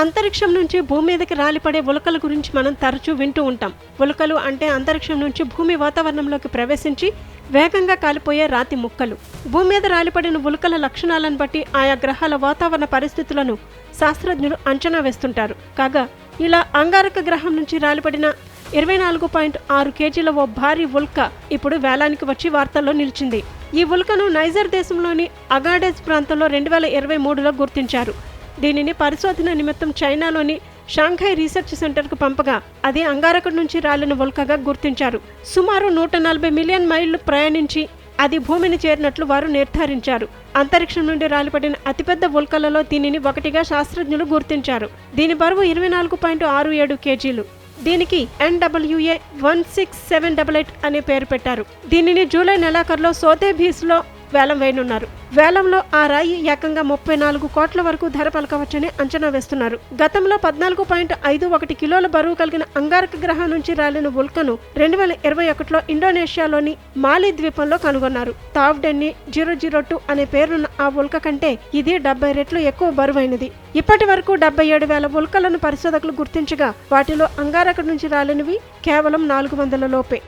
అంతరిక్షం నుంచి భూమి మీదకి రాలిపడే ఉలకల గురించి మనం తరచూ వింటూ ఉంటాం. ఉలకలు అంటే అంతరిక్షం నుంచి భూమి వాతావరణంలోకి ప్రవేశించి వేగంగా కాలిపోయే రాతి ముక్కలు. భూమి మీద రాలిపడిన ఉలకల లక్షణాలను బట్టి ఆయా గ్రహాల వాతావరణ పరిస్థితులను శాస్త్రజ్ఞులు అంచనా వేస్తుంటారు. కాగా ఇలా అంగారక గ్రహం నుంచి రాలిపడిన ఇరవై నాలుగు పాయింట్ ఆరు కేజీల ఓ భారీ ఉల్క ఇప్పుడు వేలానికి వచ్చి వార్తల్లో నిలిచింది. ఈ ఉల్కను నైజర్ దేశంలోని అగాడెజ్ ప్రాంతంలో రెండు వేల ఇరవై మూడులో గుర్తించారు. దీనిని పరిశోధన నిమిత్తం చైనాలోని షాంఘై రీసెర్చ్ సెంటర్కు పంపగా అది అంగారకుడి నుంచి రాలిన ఉల్కగా గుర్తించారు. సుమారు నూట నలభై మిలియన్ మైళ్ళు ప్రయాణించి అది భూమిని చేరినట్లు వారు నిర్ధారించారు. అంతరిక్షం నుండి రాలిపడిన అతిపెద్ద ఉల్కలలో దీనిని ఒకటిగా శాస్త్రజ్ఞులు గుర్తించారు. దీని బరువు ఇరవై నాలుగు పాయింట్ ఆరు ఏడు కేజీలు. దీనికి NWA one six seven double eight అనే పేరు పెట్టారు. దీనిని జూలై నెలాఖరులో సోతేబీస్లో వేలం వేయనున్నారు. వేలంలో ఆ రాయి ఏకంగా ముప్పై నాలుగు కోట్ల వరకు ధర పలకవచ్చని అంచనా వేస్తున్నారు. గతంలో పద్నాలుగు పాయింట్ ఐదు ఒకటి కిలోల బరువు కలిగిన అంగారక గ్రహం నుంచి రాలిన ఉల్కను రెండు వేల ఇరవై ఒకటిలో ఇండోనేషియాలోని మాలి ద్వీపంలో కనుగొన్నారు. తావ్డెన్ని జీరో జీరో టూ అనే పేరున్న ఆ ఉల్క కంటే ఇది డెబ్బై రెట్లు ఎక్కువ బరువైనది. ఇప్పటి వరకు డెబ్బై ఏడు వేల ఉల్కలను పరిశోధకులు గుర్తించగా వాటిలో అంగారక నుంచి రాలినవి కేవలం నాలుగు వందల లోపే.